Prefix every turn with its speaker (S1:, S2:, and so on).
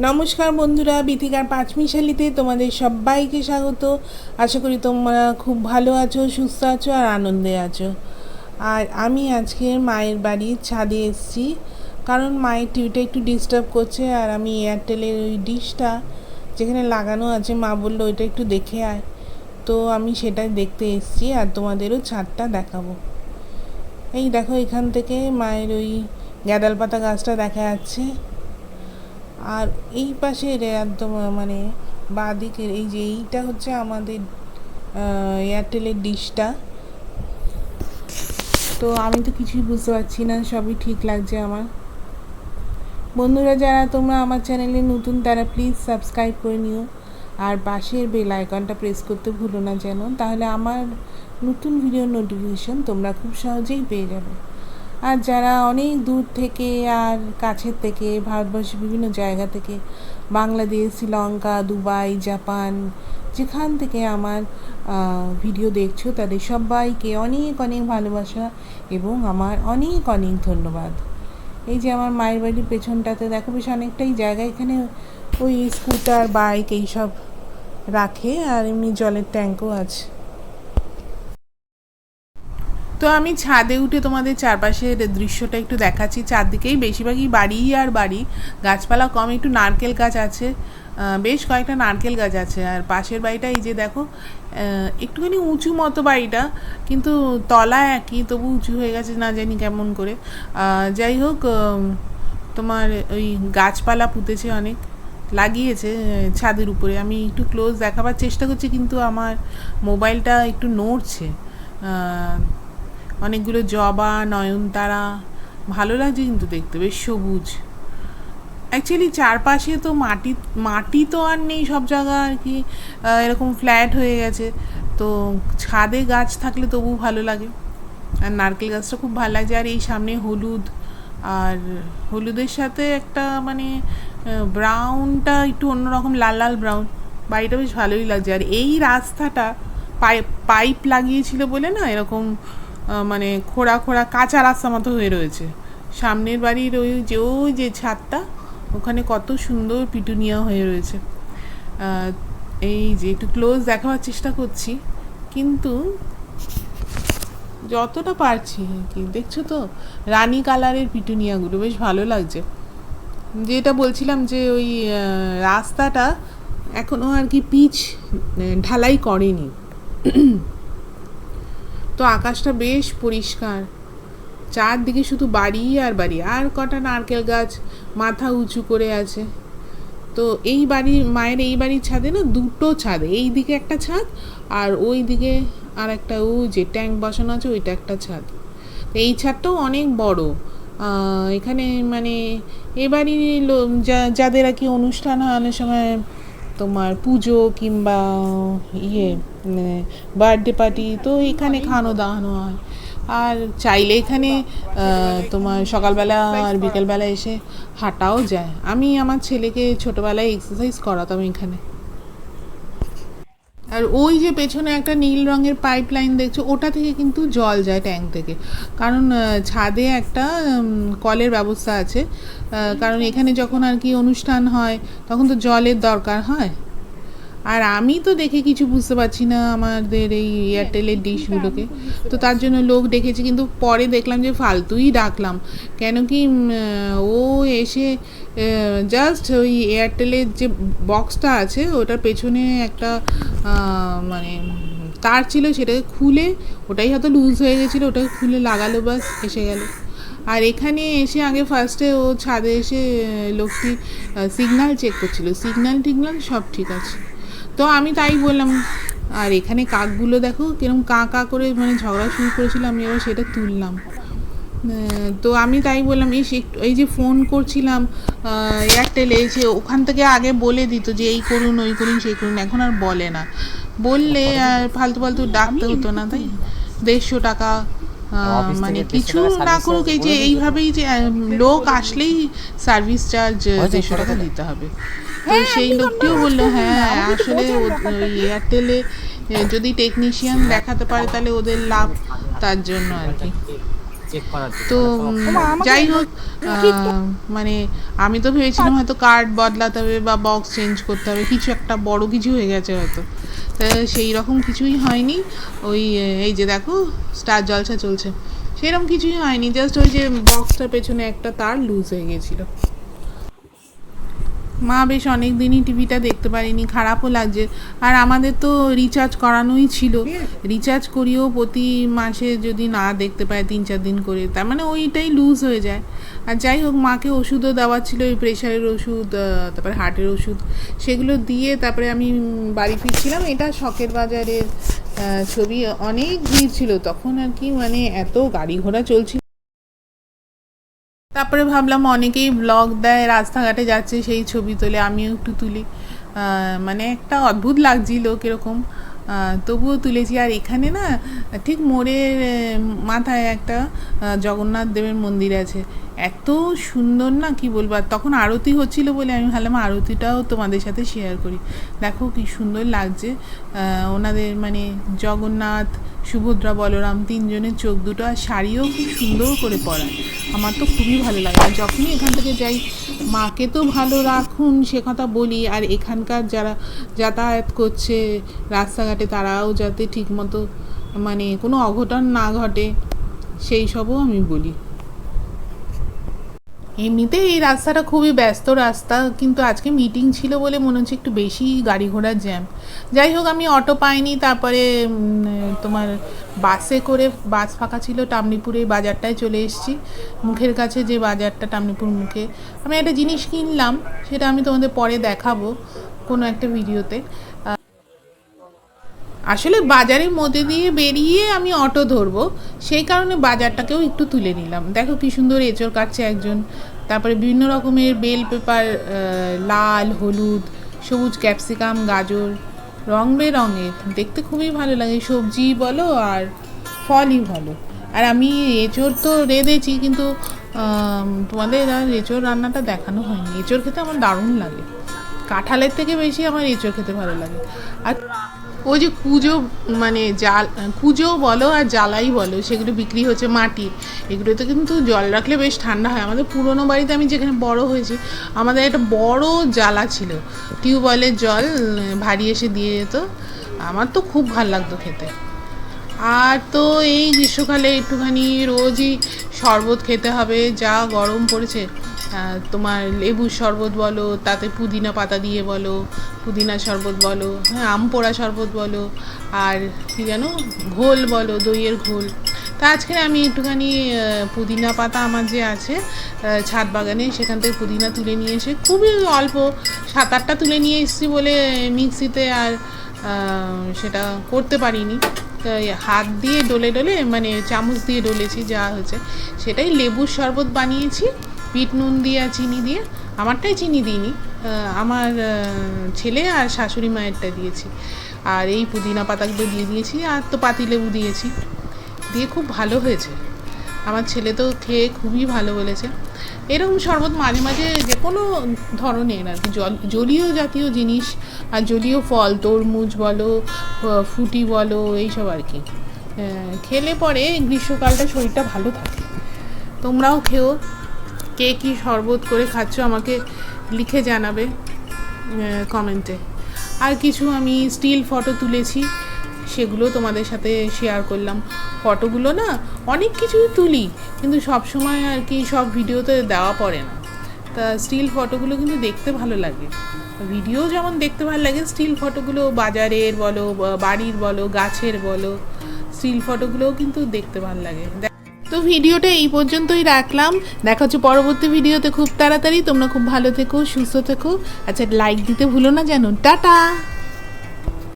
S1: নমস্কার বন্ধুরা, বিথিকার পাঁচমিশালিতে তোমাদের সবাইকে স্বাগত। আশা করি তোমরা খুব ভালো আছো, সুস্থ আছো আর আনন্দে আছো। আর আমি আজকে মায়ের বাড়ির ছাদে এসেছি, কারণ মায়ের টিভিটা একটু ডিস্টার্ব করছে আর আমি এয়ারটেলের ওই ডিশটা যেখানে লাগানো আছে, মা বলল ওইটা একটু দেখে আয়। তো আমি সেটাই দেখতে এসেছি আর তোমাদেরও ছাদটা দেখাবো। এই দেখো এখান থেকে মায়ের ওই গ্যাদাল পাতা গাছটা দেখা যাচ্ছে। আর এই পাশের একদম মানে বাঁদিকের এই যে এইটা হচ্ছে আমাদের এয়ারটেলের ডিশটা। তো আমি তো কিছুই বুঝতে পারছি না, সবই ঠিক লাগছে আমার। বন্ধুরা, যারা তোমরা আমার চ্যানেলে নতুন, তারা প্লিজ সাবস্ক্রাইব করে নিও। আর পাশের বেল আইকনটা প্রেস করতে ভুলো না যেন, তাহলে আমার নতুন ভিডিও নোটিফিকেশন তোমরা খুব সহজেই পেয়ে যাবে। আর যারা অনেক দূর থেকে আর কাছের থেকে, ভারতবর্ষের বিভিন্ন জায়গা থেকে, বাংলাদেশ, শ্রীলঙ্কা, দুবাই, জাপান, যেখান থেকে আমার ভিডিও দেখছ, তাদের সবাইকে অনেক অনেক ভালোবাসা এবং আমার অনেক অনেক ধন্যবাদ। এই যে আমার মায়ের বাড়ির পেছনটাতে, দেখো বেশ অনেকটাই জায়গা, এখানে ওই স্কুটার, বাইক, এইসব রাখে, আর এমনি জলের ট্যাঙ্কও আছে। তো আমি ছাদে উঠে তোমাদের চারপাশের দৃশ্যটা একটু দেখাচ্ছি। চারদিকেই বেশিরভাগই বাড়ি আর বাড়ি। গাছপালা কম, একটু নারকেল গাছ আছে। বেশ কয়েকটা নারকেল গাছ আছে। আর পাশের বাড়িটা এই যে দেখো একটুখানি উঁচু মতো বাড়িটা, কিন্তু তলা একই, তবু উঁচু হয়ে গেছে, না জানি কেমন করে। যাই হোক তোমার ওই গাছপালা পুঁতেছে অনেক, লাগিয়েছে ছাদের উপরে। আমি একটু ক্লোজ দেখাবার চেষ্টা করছি, কিন্তু আমার মোবাইলটা একটু নড়ছে। অনেকগুলো জবা, নয়নতারা, ভালো লাগছে কিন্তু দেখতে, বেশ সবুজ। অ্যাকচুয়ালি চারপাশে তো মাটি মাটি তো আর নেই সব জায়গা আর কি এরকম ফ্ল্যাট হয়ে গেছে। তো ছাদে গাছ থাকলে তবু ভালো লাগে। আর নারকেল গাছটা খুব ভালো লাগছে। আর এই সামনে হলুদ, আর হলুদের সাথে একটা মানে ব্রাউনটা একটু অন্যরকম, লাল লাল ব্রাউন বাড়িটা বেশ ভালোই লাগছে। আর এই রাস্তাটা পাইপ পাইপ লাগিয়েছিল বলে না, এরকম মানে খোড়া খোড়া কাঁচা রাস্তা মতো হয়ে রয়েছে। সামনের বাড়ির ওই যে ওই যে ছাদটা, ওখানে কত সুন্দর পিটুনিয়া হয়ে রয়েছে। এই যে একটু ক্লোজ দেখাবার চেষ্টা করছি, কিন্তু যতটা পারছি, কি দেখছ তো? রানী কালারের পিটুনিয়াগুলো, বেশ ভালো লাগছে। যেটা বলছিলাম যে ওই রাস্তাটা এখনও আর কি পিচ ঢালাই করেনি। তো আকাশটা বেশ পরিষ্কার। চারদিকে শুধু বাড়ি আর বাড়ি, আর কটা নারকেল গাছ মাথা উঁচু করে আছে। তো এই বাড়ির, মায়ের এই বাড়ির ছাদে না দুটো ছাদ, এই দিকে একটা ছাদ আর ওই দিকে আর একটা ও যে ট্যাঙ্ক বসানো আছে ওইটা একটা ছাদ। এই ছাদটাও অনেক বড়। এখানে মানে এ বাড়ির যাদের আর কি অনুষ্ঠান হয়, অনেক সময় তোমার পুজো কিংবা ইয়ে বার্থডে পার্টি তো এখানে খানো দাওয়ানো হয়। আর চাইলে এখানে তোমার সকালবেলা আর বিকেলবেলা এসে হাঁটাও যায়। আমি আমার ছেলেকে ছোটোবেলায় এক্সারসাইজ করাতাম এখানে। আর ওই যে পেছনে একটা নীল রঙের পাইপ লাইন দেখছ, ওটা থেকে কিন্তু জল যায় ট্যাঙ্ক থেকে। কারণ ছাদে একটা কলের ব্যবস্থা আছে। কারণ এখানে যখন আর কি অনুষ্ঠান হয়, তখন তো জলের দরকার, হয়? আর আমি তো দেখে কিছু বুঝতে পারছি না আমাদের এই এয়ারটেলের ডিশগুলোকে তো তার জন্য লোক ডেকেছি কিন্তু পরে দেখলাম যে ফালতুই ডাকলাম। কেন কি ও এসে জাস্ট ওই এয়ারটেলের যে বক্সটা আছে ওটার পেছনে একটা মানে তার ছিল সেটাকে খুলে ওটাই হয়তো লুজ হয়ে গেছিল ওটাকে খুলে লাগালো বাস এসে গেল। আর এখানে এসে আগে ফার্স্টে ও ছাদে এসে লোকটি সিগনাল চেক করছিল। সিগনাল টিগনাল সব ঠিক আছে। তো আমি তাই বললাম আর এখানে কাকগুলো দেখো কিরম কা কা করে মানে ঝগড়া শুরু করেছিল আমি এবার সেটা তুললাম। তো আমি তাই বললাম এই এই যে ফোন করছিলাম এয়ারটেলে যে ওখান থেকে আগে বলে দিত যে এই করুন ওই করুন সেই করুন এখন আর বলে না। বললে আর ফালতু ফালতু ডাকতে হতো না তাই দেড়শো টাকা মানে কিছু না করুক এই যে এইভাবেই যে লোক আসলেই সার্ভিস চার্জ দেড়শো টাকা দিতে হবে। তো সেই লোকটিও বলল হ্যাঁ আসলে ওই এয়ারটেলে যদি টেকনিশিয়ান দেখাতে পারে তাহলে ওদের লাভ তার জন্য আর কি। তো যাই হোক মানে আমি তো ভেবেছিলাম হয়তো কার্ড বদলাতে হবে বা বক্স চেঞ্জ করতে হবে কিছু একটা বড় কিছু হয়ে গেছে হয়তো। তা সেই রকম কিছুই হয়নি ওই এই যে দেখো স্টার জলসা চলছে। সেরকম কিছুই হয়নি জাস্ট ওই যে বক্সটার পেছনে একটা তার লুজ হয়ে গেছিল। মা বেশ অনেক দিনই টিভিটা দেখতে পারিনি, খারাপও লাগছে। আর আমাদের তো রিচার্জ করানোই ছিল। রিচার্জ করিও প্রতি মাসে যদি না দেখতে পায় তিন চার দিন করে, তার মানে ওইটাই লুজ হয়ে যায়। আর যাই হোক, মাকে ওষুধও দেওয়া ছিল ওই প্রেশারের ওষুধ তারপরে হার্টের ওষুধ, সেগুলো দিয়ে তারপরে আমি বাড়ি ফিরছিলাম। এটা শখের বাজারের ছবি, অনেক ভিড় ছিল। তখন আর কি মানে এত গাড়ি ঘোড়া চলছিল। তারপরে ভাবলাম অনেকেই ব্লগ দেয়, রাস্তাঘাটে যাচ্ছে, সেই ছবি তোলে, আমিও একটু তুলি। মানে একটা অদ্ভুত লাগছিল কীরকম। তবুও তুলেছি। আর এখানে না, ঠিক মোড়ের মাথায় একটা জগন্নাথ দেবের মন্দির আছে। এত সুন্দর না, কি বলব? আর তখন আরতি হচ্ছিল বলে আমি ভাবলাম, আরতিটাও তোমাদের সাথে শেয়ার করি। দেখো কি সুন্দর লাগছে। ওনাদের মানে জগন্নাথ, সুভদ্রা, বলরাম তিনজনের চোখ দুটো আর শাড়িও খুব সুন্দর করে পরায় আমার তো খুবই ভালো লাগে। আর যখনই এখান থেকে যাই মাকে তো ভালো রাখুন, সে কথা বলি। আর এখানকার যারা যাতায়াত করছে রাস্তাঘাটে, তারাও যাতে ঠিকমতো মানে কোনো অঘটন না ঘটে, সেই সবও আমি বলি। এমনিতে এই রাস্তাটা খুবই ব্যস্ত রাস্তা, কিন্তু আজকে মিটিং ছিল বলে মনে হচ্ছে একটু বেশি গাড়ি ঘোড়ার জ্যাম যাই হোক, আমি অটো পাইনি, তারপরে তোমার বাসে করে বাস ফাঁকা ছিল, টামনিপুরে বাজারটায় চলে এসেছি। মুখের কাছে যে বাজারটা, টামনিপুর মুখে। আমি একটা জিনিস কিনলাম, সেটা আমি তোমাদের পরে দেখাবো কোনো একটা ভিডিওতে আসলে বাজারের মধ্যে দিয়ে বেরিয়ে আমি অটো ধরবো, সেই কারণে বাজারটাকেও একটু তুলে নিলাম। দেখো কি সুন্দর এঁচড় কাটছে একজন, তারপরে বিভিন্ন রকমের বেল পেপার লাল, হলুদ, সবুজ ক্যাপসিকাম, গাজর, রং বেরঙের, দেখতে খুবই ভালো লাগে, সবজি বলো আর ফলই বলো আর আমি এঁচড় তো রেঁধেছি কিন্তু তোমাদের আর এঁচড় রান্নাটা দেখানো হয়নি। এঁচড় খেতে আমার দারুণ লাগে। কাঁঠালের থেকে বেশি আমার এঁচড় খেতে ভালো লাগে। আর ওই যে কুজো মানে জাল, কুজো বলো আর জ্বালাই বলো, সেগুলো বিক্রি হচ্ছে মাটির। এগুলোতে কিন্তু জল রাখলে বেশ ঠান্ডা হয়। আমাদের পুরোনো বাড়িতে আমি যেখানে বড় হয়েছি, আমাদের একটা বড় জ্বালা ছিল। টিউবওয়েলের জল ভারী এসে দিয়ে যেত। আমার তো খুব ভালো লাগতো খেতে। আর তো এই গ্রীষ্মকালে একটুখানি রোজই শরবত খেতে হবে, যা গরম পড়েছে। তোমার লেবুর শরবত বলো, তাতে পুদিনা পাতা দিয়ে বলো, পুদিনা শরবত বলো হ্যাঁ আম পোড়া শরবত বলো, আর কী জানো ঘোল বলো, দইয়ের ঘোল। তা আজকে আমি একটুখানি পুদিনা পাতা আমার যে আছে ছাদ বাগানে, সেখান থেকে পুদিনা তুলে নিয়ে এসে খুবই অল্প সাত আটটা তুলে নিয়ে এসেছি বলে মিক্সিতে আর সেটা করতে পারিনি। হাত দিয়ে ডলে ডলে মানে চামচ দিয়ে ডলেছি যা হয়েছে, সেটাই লেবুর শরবত বানিয়েছি। বিট নুন দিয়ে আর চিনি দিয়ে, আমারটাই চিনি দিইনি। আমার ছেলে আর শাশুড়ি মায়েরটা দিয়েছি। আর এই পুদিনা পাতাগুলো দিয়ে দিয়েছি, আর তো পাতিলেবু দিয়েছি। দিয়ে খুব ভালো হয়েছে। আমার ছেলে তো খেয়ে খুবই ভালো বলেছে। এরকম শরবত মাঝে মাঝে যে কোনো ধরনের আর কি, জল, জলীয় জাতীয় জিনিস, আর জলীয় ফল, তরমুজ বলো ফুটি বলো, এইসব আর কি। খেলে পরে গ্রীষ্মকালটা শরীরটা ভালো থাকে। তোমরাও খেও। কে কী শরবত করে খাচ্ছ আমাকে লিখে জানাবে কমেন্টে। আর কিছু আমি স্টিল ফটো তুলেছি, সেগুলো তোমাদের সাথে শেয়ার করলাম। ফটোগুলো না অনেক কিছুই তুলি, কিন্তু সব সময় আর কি সব ভিডিওতে দেওয়া পড়ে না। তা স্টিল ফটোগুলো কিন্তু দেখতে ভালো লাগে। ভিডিও যেমন দেখতে ভালো লাগে, স্টিল ফটোগুলো বাজারের বলো বাড়ির বলো, গাছের বলো, স্টিল ফটোগুলোও কিন্তু দেখতে ভালো লাগে। তো ভিডিওটা এই পর্যন্তই রাখলাম। দেখা হচ্ছে পরবর্তী ভিডিওতে খুব তাড়াতাড়ি। তোমরা খুব ভালো থেকো, সুস্থ থেকো। আচ্ছা লাইক দিতে ভুলো না জানো টাটা!